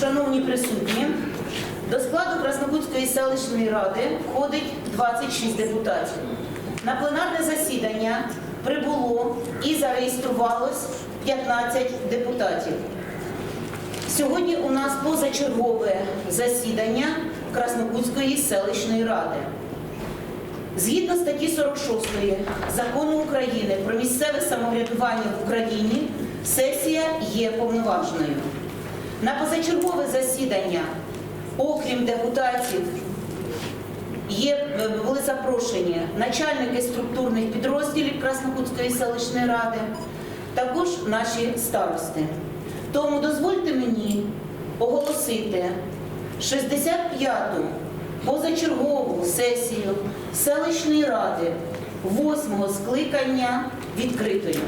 Шановні присутні, до складу Краснокутської селищної ради входить 26 депутатів. На пленарне засідання прибуло і зареєструвалось 15 депутатів. Сьогодні у нас позачергове засідання Краснокутської селищної ради. Згідно статті 46 Закону України про місцеве самоврядування в Україні, сесія є повноважною. На позачергове засідання, окрім депутатів, є, е, були запрошені начальники структурних підрозділів Краснокутської селищної ради, також наші старости. Тому дозвольте мені оголосити 65-ту позачергову сесію селищної ради 8-го скликання відкритою.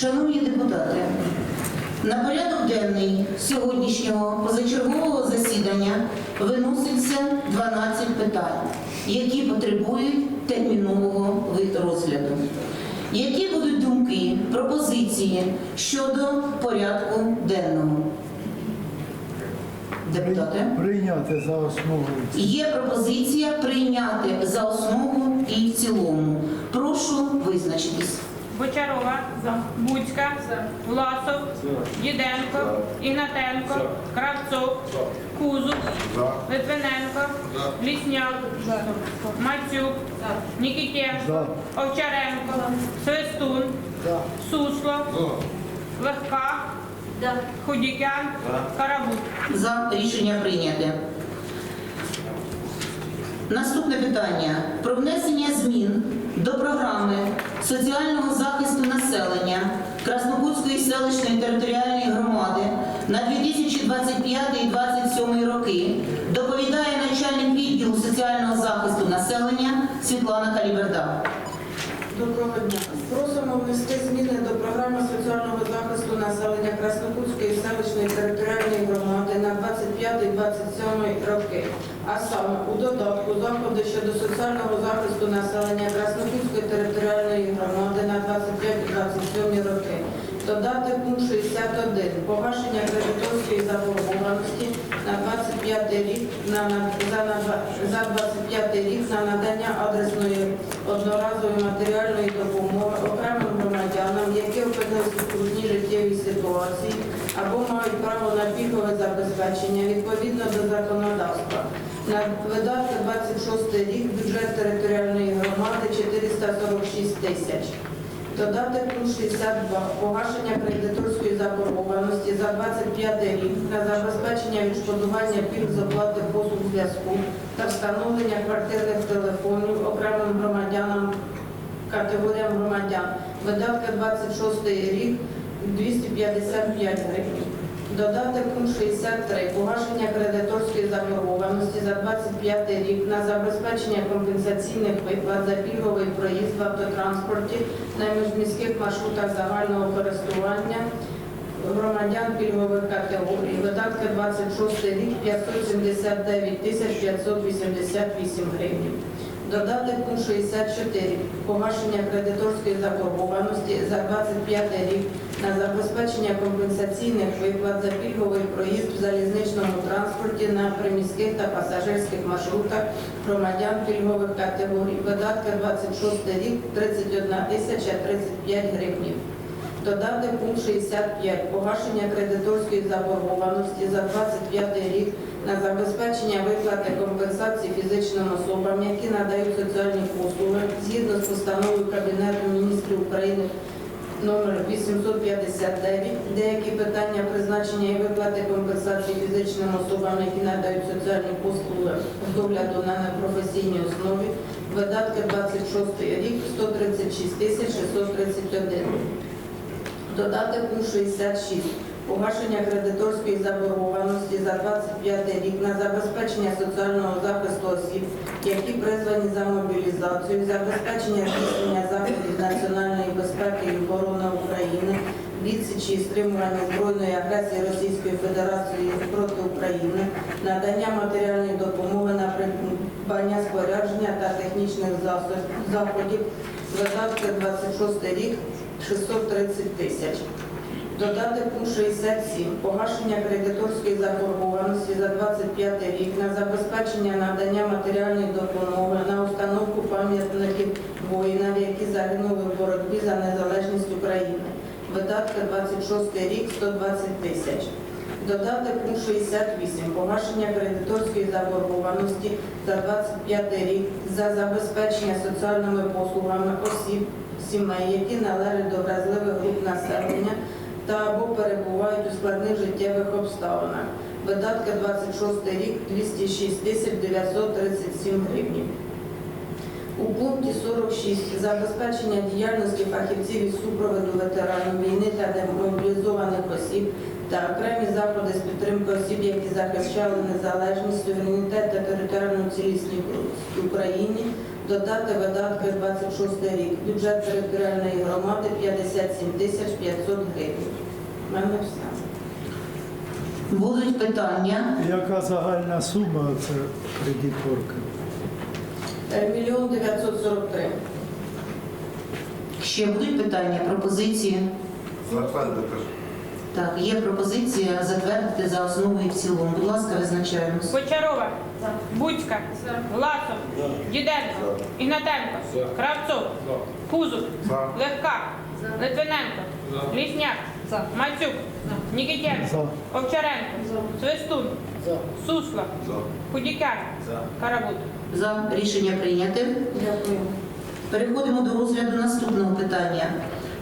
Шановні депутати, на порядок денний сьогоднішнього позачергового засідання виноситься 12 питань, які потребують термінового розгляду. Які будуть думки, пропозиції щодо порядку денного? Депутати? Прийняти за основу. Є пропозиція прийняти за основу і в цілому. Прошу визначитись. Бочарова, Буцька, Власов, Діденко, Ігнатенко, Кравцов, Кузов, Литвиненко, Лісняк, Мацюк, Нікітєнко, За. Овчаренко, Свистун, Сусло, Легка, Худікян, Карабут. За. Рішення прийняте. Наступне питання. Про внесення змін до програми соціального захисту населення Краснокутської селищної територіальної громади на 2025-2027 роки. Доповідає начальник відділу соціального захисту населення Світлана Каліберда. Доброго дня. Просимо внести зміни до програми соціального захисту населення Краснокутської селищної територіальної громади на 25-27 роки. А саме у додатку заходи щодо соціального захисту населення Краснопільської територіальної громади на 25-27 роки. Додати пункт 61 погашення кредиторської заборгованості на 25 рік на, на, за, за 25 рік на надання адресної одноразової матеріальної допомоги окремим громадянам, які опинилися в трудній життєвій ситуації або мають право на пільгове забезпечення відповідно до законодавства. На видатки 26 рік бюджет територіальної громади 446 тисяч. Додати пункт 62. Погашення кредиторської заборгованості за 25 рік на забезпечення відшкодування пільг з оплати послуг зв'язку та встановлення квартирних телефонів окремим громадянам категоріям громадян. Видатки 26 рік 255 гривень. Додати пункт 63. Погашення кредиторської заборгованості за 25 рік на забезпечення компенсаційних виплат за пільговий проїзд в автотранспорті на міжміських маршрутах загального користування громадян пільгових категорій. Видатки 26 рік 579 тисяч 588 гривень. Додати пункт 64. Погашення кредиторської заборгованості за 25 рік на забезпечення компенсаційних виплат за пільговий проїзд в залізничному транспорті на приміських та пасажирських маршрутах громадян пільгових категорій. Видатки 26 рік 31 тисяча 35 гривень. Додати пункт 65. Погашення кредиторської заборгованості за 25 рік на забезпечення виплати компенсації фізичним особам, які надають соціальні послуги згідно з постановою Кабінету міністрів України номер 859, деякі питання призначення і виплати компенсації фізичним особам, які надають соціальні послуги з догляду на непрофесійній основі, видатки 26 рік 136 тисяч 631. Додати пункт 66. Погашення кредиторської заборгованості за 25 рік на забезпечення соціального захисту осіб, які призвані за мобілізацію, забезпечення здійснення заходів національної безпеки і оборони України, відсічі і стримування збройної агресії Російської Федерації проти України, надання матеріальної допомоги на придбання спорядження та технічних заходів, видатки 26 рік 630 тисяч. Додати пункт 67. Погашення кредиторської заборгованості за 25 рік на забезпечення надання матеріальної допомоги на установку пам'ятників воїнам, які загинули в боротьбі за незалежність України. Видатки 26 рік 120 тисяч. Додати пункт 68. Погашення кредиторської заборгованості за 25 рік за забезпечення соціальними послугами осіб, сімей, які належать до вразливих груп населення та або перебувають у складних життєвих обставинах. Видатки 26 рік 206 тисяч 937 гривень. У пункті 46 забезпечення діяльності фахівців із супроводу ветеранів війни та демобілізованих осіб та окремі заходи з підтримки осіб, які захищали незалежність, суверенітет та територіальну цілісність України, додати видатки 26 рік. Бюджет територіальної громади 57 тисяч 500 гривень. У мене все. Будуть питання? Яка загальна сума це кредиторка? Е, Мільйон 943. Ще будуть питання, пропозиції? Затвердити кажу. Так, є пропозиція затвердити за основу і в цілому. Будь ласка, визначаємось. Бочарова. Буцька. Власов. Діденко. Ігнатенко. Кравцов. Кузов. За. Легка. Литвиненко. Лісняк. Мацюк. Нікітєнко. Овчаренко. Свистун. Сусло. Худікян. Карабут. За рішення прийняте. Дякую. Переходимо до розгляду наступного питання.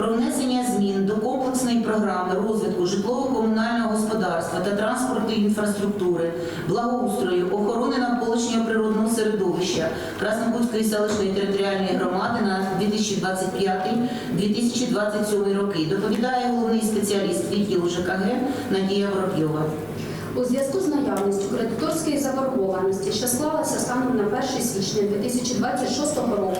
Про внесення змін до комплексної програми розвитку житлово-комунального господарства та транспортної інфраструктури, благоустрою, охорони навколишнього природного середовища Краснопутської селищної територіальної громади на 2025-2027 роки. Доповідає головний спеціаліст відділу ЖКГ Надія Воробйова. У зв'язку з наявністю кредиторської заборгованості, що склалася станом на 1 січня 2026 року,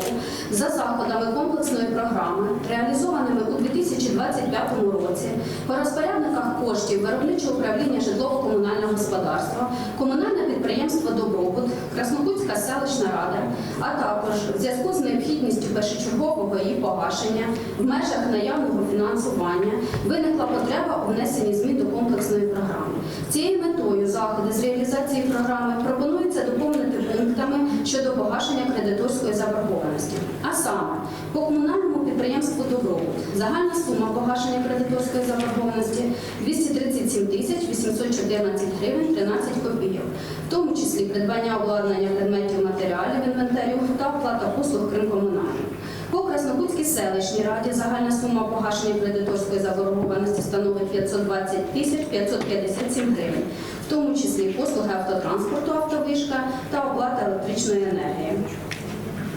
за заходами комплексної програми, реалізованими у 2025 році, по розпорядниках коштів виробничого управління житлово-комунального господарства, комунальне підприємство Добробут, Краснокутська селищна рада, а також в зв'язку з необхідністю першочергового її погашення в межах наявного фінансування виникла потреба у внесенні змін до комплексної програми. Цією метою заходи з реалізації програми пропонується доповнити пунктами щодо погашення кредиторської заборгованості. А саме, по комунальному підприємству Добробут загальна сума погашення кредиторської заборгованості 237 тисяч 814 гривень 13 копійок, в тому числі придбання обладнання предметів матеріалів інвентарю та оплата послуг крім комунальних. По Красногутській селищній раді загальна сума погашення кредиторської заборгованості становить 520 тисяч 557 гривень, в тому числі послуги автотранспорту автовишка та оплата електричної енергії.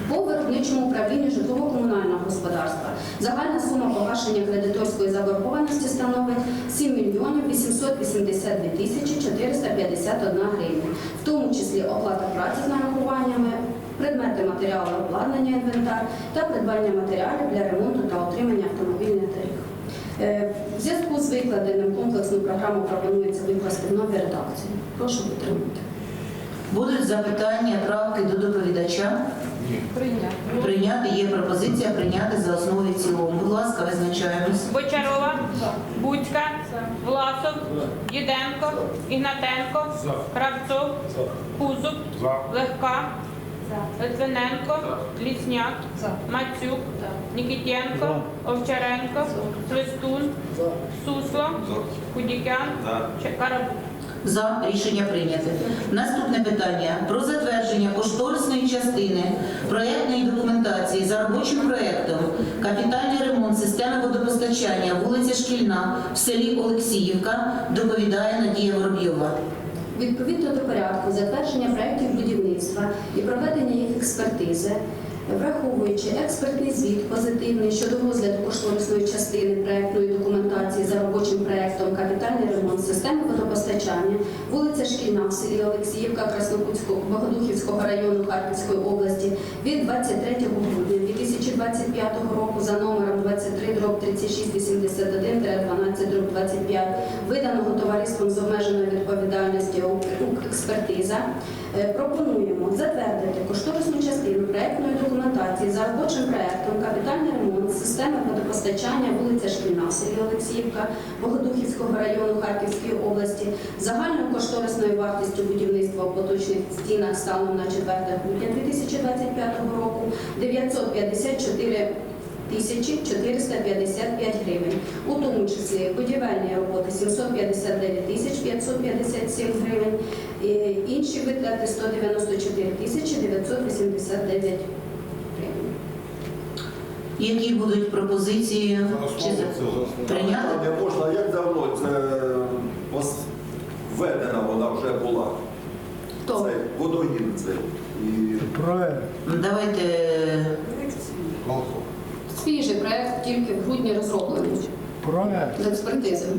По виробничому управлінню житлово-комунального господарства. Загальна сума погашення кредиторської заборгованості становить 7 мільйонів 882 тисячі 451 гривня, в тому числі оплата праці з нарахуваннями, предмети матеріалу обладнання інвентар та придбання матеріалів для ремонту та отримання автомобільних доріг. Е, В зв'язку з викладеним комплексну програму пропонується викласти в новій редакції. Прошу підтримати. Будуть запитання, правки до доповідача? Прийняти. Прийняти є пропозиція прийняти за основу і в цілому. Будь ласка, визначаємось. Бочарова. Буцька. Власов. Діденко. Ігнатенко. Кравцов. Кузуб. Легка. Литвиненко. Лісняк. Мацюк. Нікітєнко. Овчаренко. Свистун. Сусло. Худікян. Карабут. За рішення прийняте. Наступне питання про затвердження кошторисної частини проєктної документації за робочим проєктом капітальний ремонт системи водопостачання вулиця Шкільна в селі Олексіївка доповідає Надія Воробйова. Відповідно до порядку затвердження проєктів будівництва і проведення їх експертизи, враховуючи експертний звіт позитивний щодо розгляду кошторисної частини проєктної документації за робочим проєктом капітальний ремонт системи водопостачання, вулиця Шкільна в селі Олексіївка Краснокутського Богодухівського району Харківської області від 23 грудня 2025 року за номером 23 дроб 3681 12 дроб 25 виданого товариством з обмеженою відповідальністю «Укрекспертиза», е, пропонуємо затвердити кошторисну частину проектної документації за робочим проектом капітальний ремонт. Системи водопостачання вулиця Шкільна селі Олексіївка Богодухівського району Харківської області загальною кошторисною вартістю будівництва в поточних стінах станом на 4 грудня 2025 року 954 тисячі 455 гривень, у тому числі будівельні роботи 759 тисяч 557 гривень, інші витрати 194 тисячі 989 гривень. Які будуть пропозиції чи прийняти? Не можна, як давно це ос- введена вона вже була. Хто? Це водогін це. І Проект. Давайте Свіжий проект тільки в грудні розроблений Проект. з експертизою.